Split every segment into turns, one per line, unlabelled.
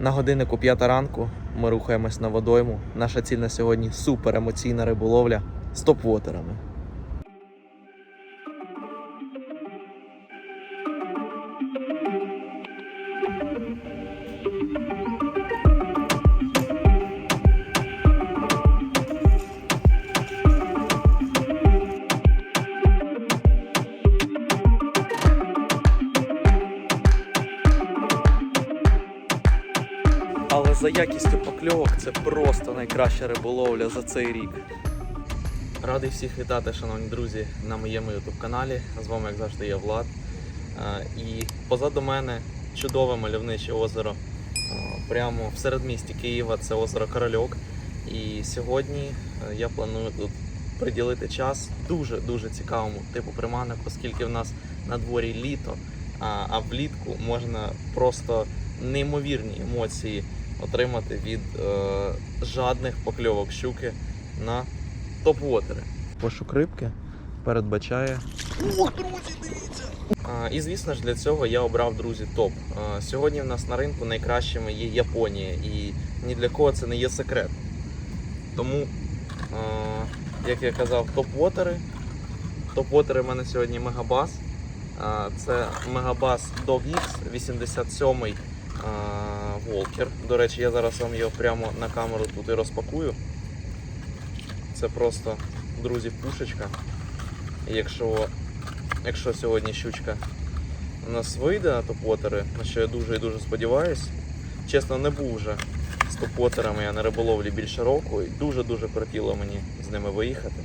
На годиннику п'ята ранку ми рухаємось на водойму. Наша ціль на сьогодні супер емоційна риболовля з топ-вотерами. Це просто найкраща риболовля за цей рік. Радий всіх вітати, шановні друзі, на моєму youtube каналі. З вами, як завжди, я Влад. Е, І позаду мене чудове мальовниче озеро. е, Прямо в середмісті Києва це озеро Корольок. І сьогодні е, я планую тут приділити час дуже-дуже цікавому типу приманок, оскільки в нас на дворі літо, а, а влітку можна просто неймовірні емоції отримати від е, жадних покльовок щуки на топ-вотери. Пошук рибки передбачає. Ох, друзі, дивіться! А, і звісно ж для цього я обрав друзі топ. А, сьогодні в нас на ринку найкращими є Японія, і ні для кого це не є секрет. Тому, а, як я казав, топ-вотери. Топ-вотери в мене сьогодні Мегабас. А, Це Мегабас Dog X 87 Волкер. До речі, я зараз вам його прямо на камеру тут і розпакую. Це просто, друзі, пушечка. Якщо, якщо сьогодні щучка у нас вийде на топ-вотери, на що я дуже і дуже сподіваюся. Чесно, не був вже з топ-вотерами я на риболовлі більше року і дуже-дуже хотіло мені з ними виїхати.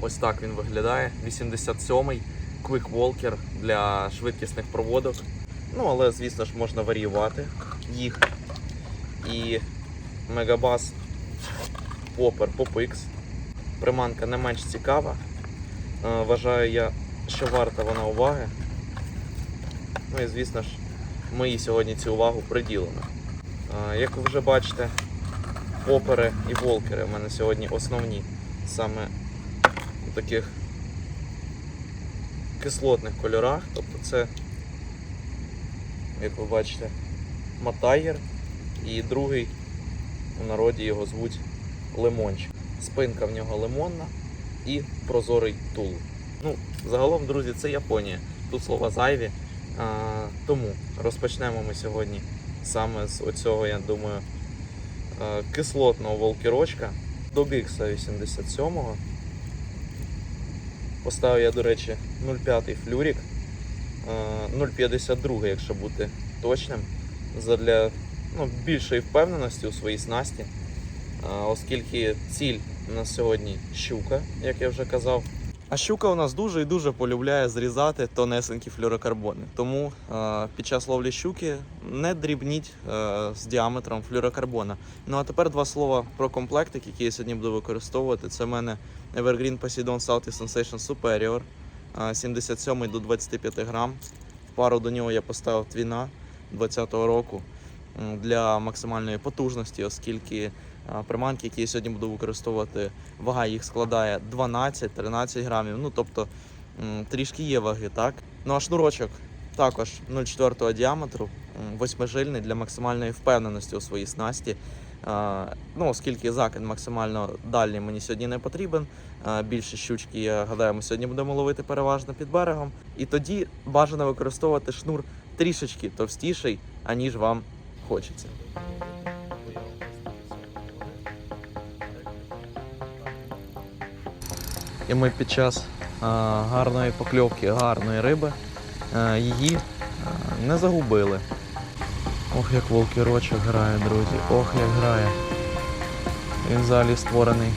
Ось так він виглядає. 87-й Quick Walker для швидкісних проводок. Ну, але, звісно ж, можна варіювати їх. І Мегабас Popper Popix. Приманка не менш цікава. Е, Вважаю я, що варта вона уваги. Ну і звісно ж, ми їй сьогодні цю увагу приділимо. Е, Як ви вже бачите, попери і волкери в мене сьогодні основні саме у таких кислотних кольорах. Тобто це, як ви бачите, матайгер і другий у народі його звуть лимончик. Спинка в нього лимонна і прозорий тул. Ну, загалом, друзі, це Японія. Тут слова зайві. А, тому розпочнемо ми сьогодні саме з оцього, я думаю, кислотного волкерочка до Гікса 87-го. Поставив я, до речі, 0,5 флюрік, 0,52, якщо бути точним, задля ну, більшої впевненості у своїй снасті, е, оскільки ціль у нас сьогодні щука, як я вже казав. А щука у нас дуже і дуже полюбляє зрізати тонесенькі флюрокарбони. Тому е, під час ловлі щуки не дрібніть е, з діаметром флюрокарбона. Ну а тепер два слова про комплектик, який я сьогодні буду використовувати. Це в мене Evergreen Poseidon Salty Sensation Superior е, 77 до 25 грам. В пару до нього я поставив твіна 20-го року для максимальної потужності, оскільки приманки, які я сьогодні буду використовувати, вага їх складає 12-13 грамів. Ну тобто трішки є ваги, так? Ну а шнурочок також 0,4 діаметру, восьмижильний для максимальної впевненості у своїй снасті. Ну, оскільки закид максимально дальній мені сьогодні не потрібен. Більше щучки, я гадаю, ми сьогодні будемо ловити переважно під берегом. І тоді бажано використовувати шнур трішечки товстіший, аніж вам хочеться. І ми під час гарної покльовки, гарної риби її не загубили. Ох, як волкерочок грає, друзі. Ох, як грає. Він взагалі створений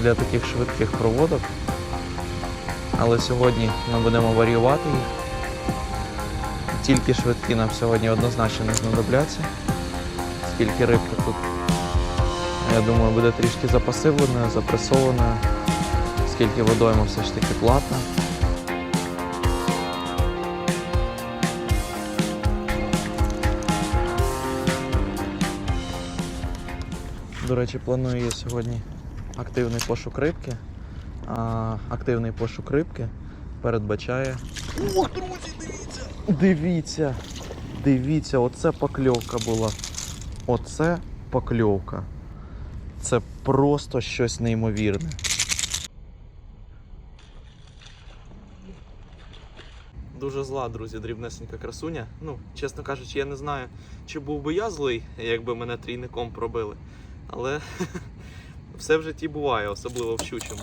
для таких швидких проводок. Але сьогодні ми будемо варіювати їх. Тільки швидкі нам сьогодні однозначно не знадобляться. Скільки рибка тут, я думаю, буде трішки запасивленою, запресованою оскільки водойма все ж таки платна. До речі, планую я сьогодні активний пошук рибки. А, активний пошук рибки передбачає. Ох, друзі, дивіться! Дивіться! Дивіться, оце покльовка була. Оце покльовка. Це просто щось неймовірне. Дуже зла, друзі, дрібнесенька красуня. Ну, чесно кажучи, я не знаю, чи був би я злий, якби мене трійником пробили. Але все в житті буває, особливо в щучому.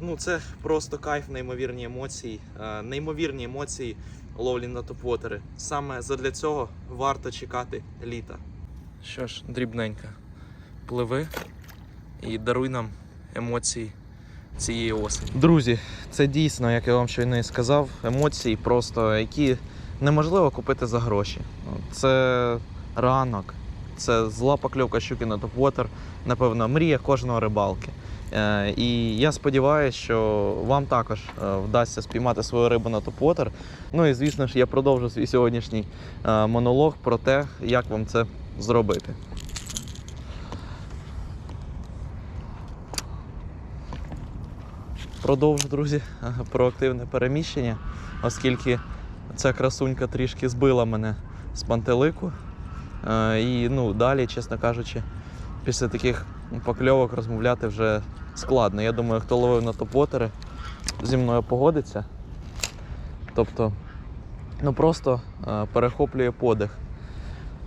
Ну, це просто кайф, неймовірні емоції. Неймовірні емоції ловлі на топвотери. Саме задля цього варто чекати літа. Що ж, дрібненька, пливи і даруй нам емоції цієї осені. Друзі, це дійсно, як я вам щойно і сказав, емоції просто, які неможливо купити за гроші. Це ранок, це зла покльовка щуки на топвотер, напевно, мрія кожного рибалки. Е, І я сподіваюся, що вам також е, вдасться спіймати свою рибу на топвотер. Ну і звісно ж, я продовжу свій сьогоднішній е, монолог про те, як вам це зробити. Продовжу, друзі, про активне переміщення, оскільки ця красунька трішки збила мене з пантелику. Е, І ну, далі, чесно кажучи, після таких покльовок розмовляти вже складно. Я думаю, хто ловив на топвотери, зі мною погодиться. Тобто, ну просто е, перехоплює подих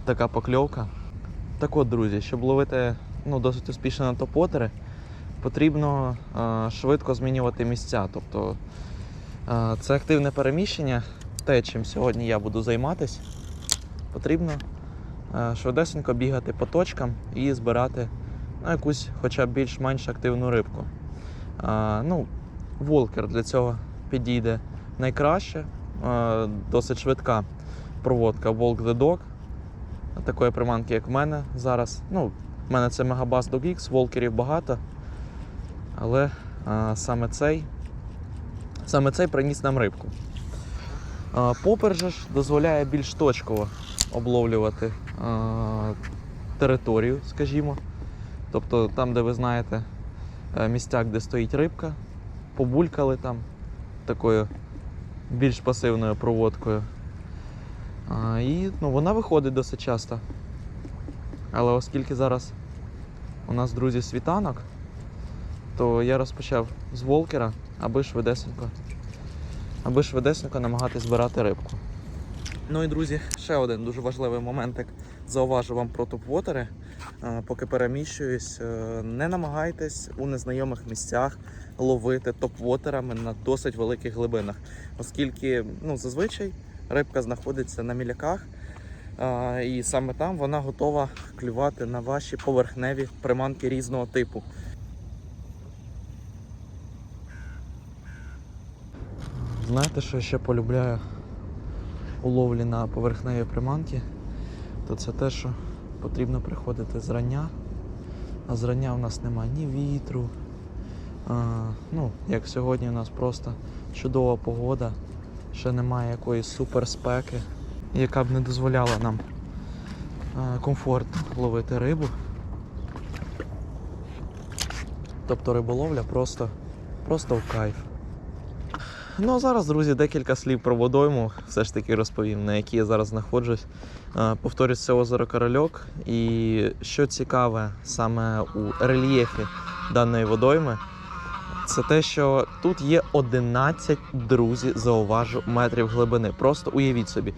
така покльовка. Так от, друзі, щоб ловити ну, досить успішно на топвотери, потрібно е, швидко змінювати місця. Тобто це активне переміщення, те, чим сьогодні я буду займатися, потрібно швидесенько бігати по точкам і збирати ну, якусь хоча б більш-менш активну рибку. Е, ну, волкер для цього підійде найкраще, е, досить швидка проводка the Dog. Такої приманки, як в мене зараз. Ну, в мене це Megabass Dog X, волкерів багато. Але а, саме цей саме цей приніс нам рибку. Попер же ж дозволяє більш точково обловлювати територію, скажімо. Тобто там, де ви знаєте е, місця, де стоїть рибка, побулькали там такою більш пасивною проводкою. І ну, вона виходить досить часто. Але оскільки зараз у нас, друзі, світанок, то я розпочав з волкера, аби швидесенько, аби швидесенько намагатись збирати рибку. Ну і друзі, ще один дуже важливий моментик зауважу вам про топ-вотери. Поки переміщуюсь, е, не намагайтесь у незнайомих місцях ловити топ-вотерами на досить великих глибинах, оскільки ну, зазвичай рибка знаходиться на міляках, і саме там вона готова клювати на ваші поверхневі приманки різного типу. Знаєте, що я ще полюбляю у ловлі на поверхневі приманки? То це те, що потрібно приходити зрання, а зрання у нас немає ні вітру. А, ну, як сьогодні у нас просто чудова погода, ще немає якоїсь суперспеки, яка б не дозволяла нам а, комфортно ловити рибу. Тобто риболовля просто, просто в кайф. Ну а зараз, друзі, декілька слів про водойму все ж таки розповім, на якій я зараз знаходжусь. Повторюсь, це озеро Корольок. І що цікаве саме у рельєфі даної водойми, це те, що тут є 11 друзі, зауважу, метрів глибини. Просто уявіть собі.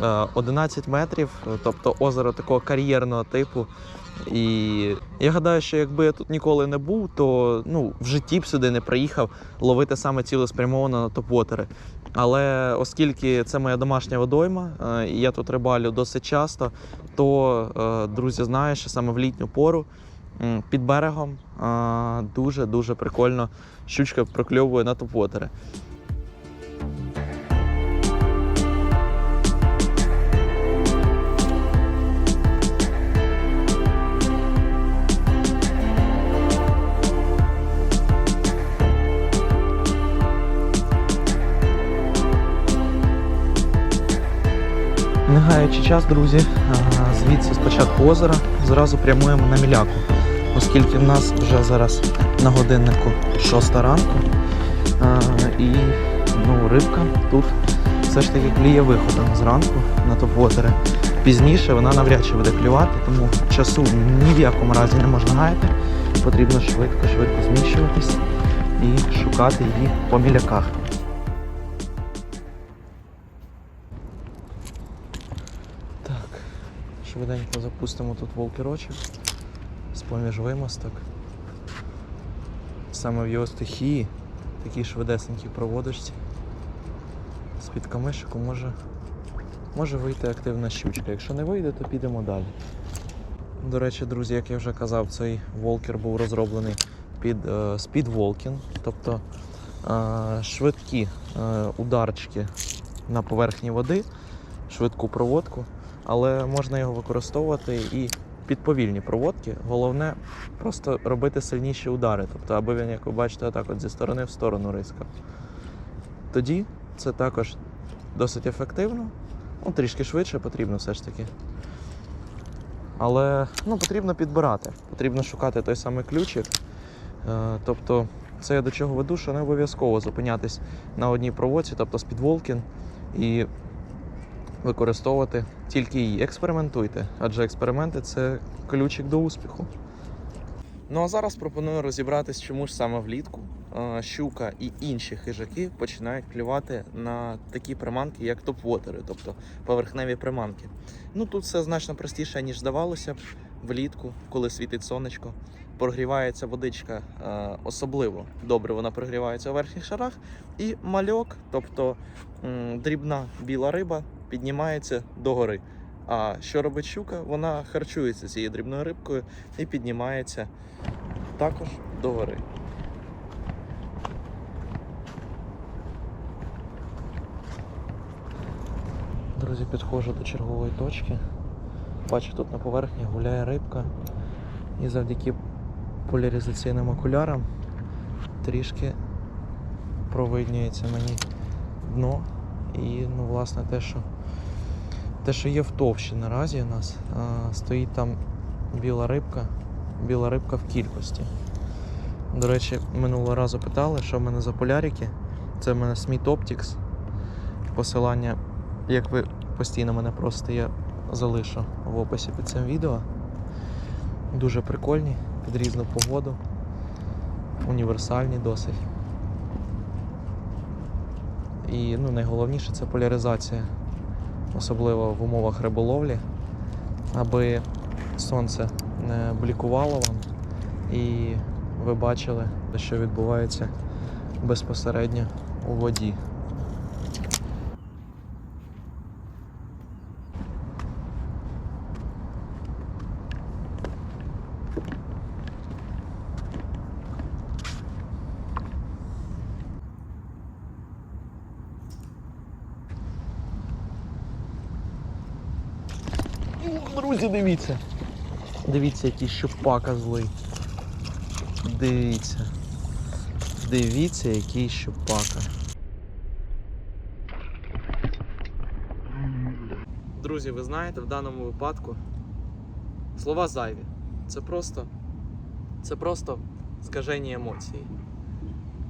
е, 11 метрів, тобто озеро такого кар'єрного типу. І я гадаю, що якби я тут ніколи не був, то ну, в житті б сюди не приїхав ловити саме цілеспрямовано на топвотери. Але оскільки це моя домашня водойма, е, і я тут рибалю досить часто, то е, друзі знають, що саме в літню пору під берегом дуже-дуже прикольно щучка прокльовує на топвотери. Час, друзі, звідси спочатку озера зразу прямуємо на міляку, оскільки в нас вже зараз на годиннику 6 ранку. І ну, рибка тут все ж таки кліє виходом зранку на топ-вотери.
пізніше вона навряд чи буде клювати, тому часу ні в якому разі не можна гаяти. Потрібно швидко-швидко зміщуватись і шукати її по міляках. Швиденько запустимо тут волкерочок з-поміж вимосток. Саме в його стихії, такій швидесенькій проводочці. З-під камишику може, може вийти активна щучка. Якщо не вийде, то підемо далі. До речі, друзі, як я вже казав, цей волкер був розроблений під е, спідволкінг, тобто е, швидкі е, ударчики на поверхні води, швидку проводку, але можна його використовувати і під повільні проводки. Головне просто робити сильніші удари, тобто, аби він, як ви бачите, так от зі сторони в сторону рискав. Тоді це також досить ефективно. Ну, трішки швидше потрібно все ж таки. Але ну, потрібно підбирати, потрібно шукати той самий ключик. Е, тобто, це я до чого веду, що не обов'язково зупинятись на одній проводці, тобто спідволкін, і використовувати тільки її. Експериментуйте, адже експерименти це ключик до успіху. Ну а зараз пропоную розібратись, чому ж саме влітку щука і інші хижаки починають клювати на такі приманки, як топ-вотери, тобто поверхневі приманки. Ну тут все значно простіше, ніж здавалося б влітку, коли світить сонечко. Прогрівається водичка е, особливо добре, вона прогрівається у верхніх шарах, і мальок, тобто м, дрібна біла риба, піднімається догори. А що робить щука? Вона харчується цією дрібною рибкою і піднімається також догори. Друзі, підходжу до чергової точки. Бачу, тут на поверхні гуляє рибка. І завдяки поляризаційним окулярам трішки провиднюється мені дно. І ну, власне те, що те, що є в товщі наразі у нас, стоїть там біла рибка, біла рибка в кількості. До речі, минулого разу питали, що в мене за полярики. Це в мене Smith Optics. Посилання, як ви постійно мене просите, я залишу в описі під цим відео. Дуже прикольні, під різну погоду. Універсальні досить. І ну, найголовніше це поляризація, особливо в умовах риболовлі, аби сонце не блікувало вам і ви бачили, що відбувається безпосередньо у воді. О, Друзі, дивіться. Дивіться, який щупака злий. Дивіться. Дивіться, який щупака. Друзі, ви знаєте, в даному випадку слова зайві. Це просто. Це просто скажені емоції.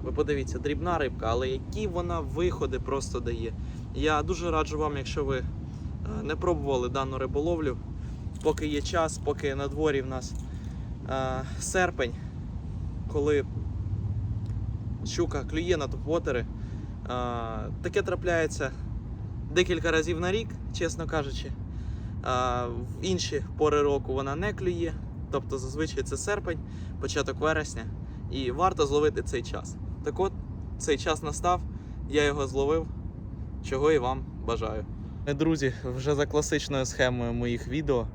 Ви подивіться, дрібна рибка, але які вона виходи просто дає. Я дуже раджу вам, якщо ви е, не пробували дану риболовлю, поки є час, поки на дворі в нас е, серпень, коли щука клює на топвотери, е, таке трапляється декілька разів на рік, чесно кажучи. Е, в інші пори року вона не клює, тобто зазвичай це серпень, початок вересня, і варто зловити цей час. Так от, цей час настав, я його зловив, чого і вам бажаю. Друзі, вже за класичною схемою моїх відео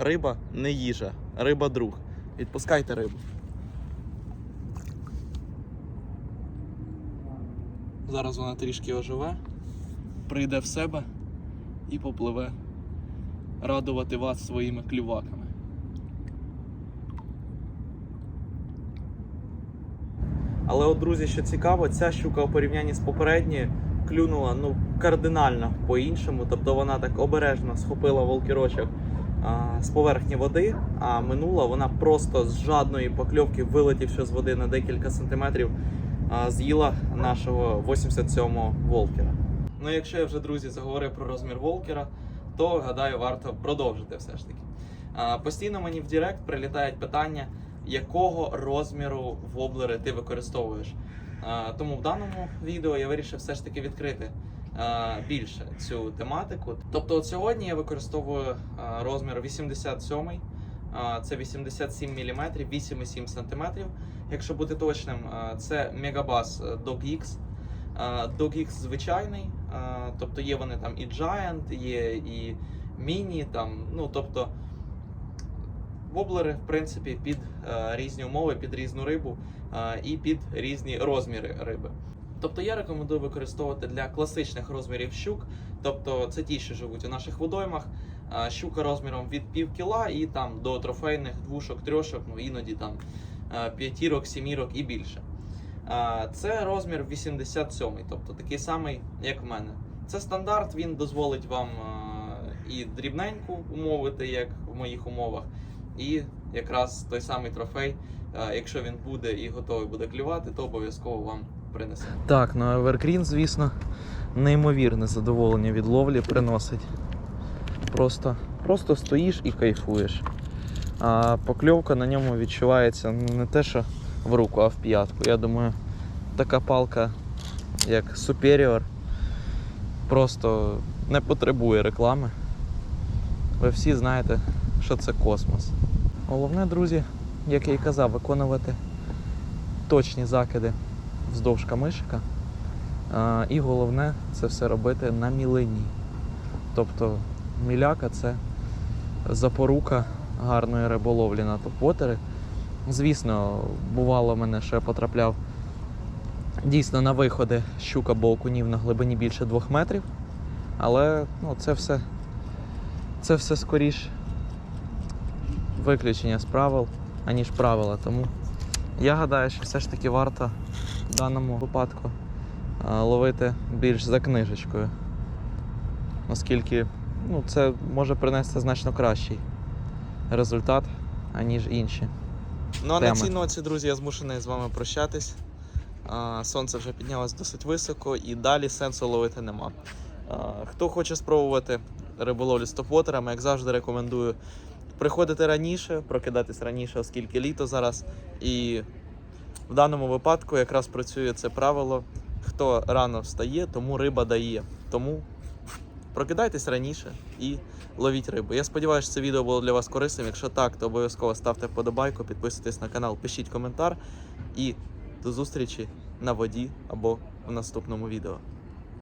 риба не їжа, риба друг. Відпускайте рибу. Зараз вона трішки оживе, прийде в себе і попливе радувати вас своїми клюваками. Але от, друзі, що цікаво, ця щука у порівнянні з попередньою клюнула ну, кардинально по-іншому. Тобто вона так обережно схопила волкірочок з поверхні води, а минула вона просто з жадної покльовки, вилетівши з води на декілька сантиметрів, з'їла нашого 87-го волкера. Ну, якщо я вже, друзі, заговорив про розмір волкера, то гадаю, варто продовжити все ж таки. Постійно мені в Директ прилітають питання, якого розміру воблери ти використовуєш. Тому в даному відео я вирішив все ж таки відкрити більше цю тематику. Тобто, от сьогодні я використовую розмір 87, а, це 87 мм, 8,7 см. Якщо бути точним, це Megabass Dog X. Dog X звичайний, тобто є вони там і Giant, є і Міні, там, ну тобто воблери, в принципі, під е, різні умови, під різну рибу е, і під різні розміри риби. Тобто я рекомендую використовувати для класичних розмірів щук, тобто це ті, що живуть у наших водоймах. Щука розміром від пів кіла і там до трофейних двушок, трьошок, ну іноді там п'ятірок, сімірок і більше. Це розмір 87, тобто такий самий, як в мене. Це стандарт, він дозволить вам і дрібненьку умовити, як в моїх умовах, і якраз той самий трофей, якщо він буде і готовий буде клювати, то обов'язково вам принесе.
Так, ну Evergreen, звісно, неймовірне задоволення від ловлі приносить. Просто, просто стоїш і кайфуєш. А покльовка на ньому відчувається не те, що в руку, а в п'ятку. Я думаю, така палка, як Superior, просто не потребує реклами. Ви всі знаєте, що це космос. Головне, друзі, як я і казав, виконувати точні закиди вздовж камишика. І головне це все робити на мілині. Тобто міляка це запорука гарної риболовлі на топвотери. Звісно, бувало мене, що я потрапляв дійсно на виходи щука або окунів на глибині більше двох метрів. Але ну, це все це все скоріш виключення з правил, аніж правила. Тому я гадаю, що все ж таки варто в даному випадку ловити більш за книжечкою. Оскільки ну, це може принести значно кращий результат, аніж інші.
Ну а на цій ноці, друзі, я змушений з вами прощатись. Сонце вже піднялось досить високо і далі сенсу ловити нема. Хто хоче спробувати риболовлю з топвотерами, як завжди рекомендую приходити раніше, прокидатись раніше, оскільки літо зараз. І в даному випадку якраз працює це правило. Хто рано встає, тому риба дає. Тому прокидайтесь раніше і ловіть рибу. Я сподіваюся, що це відео було для вас корисним. Якщо так, то обов'язково ставте вподобайку, підписуйтесь на канал, пишіть коментар і до зустрічі на воді або в наступному відео.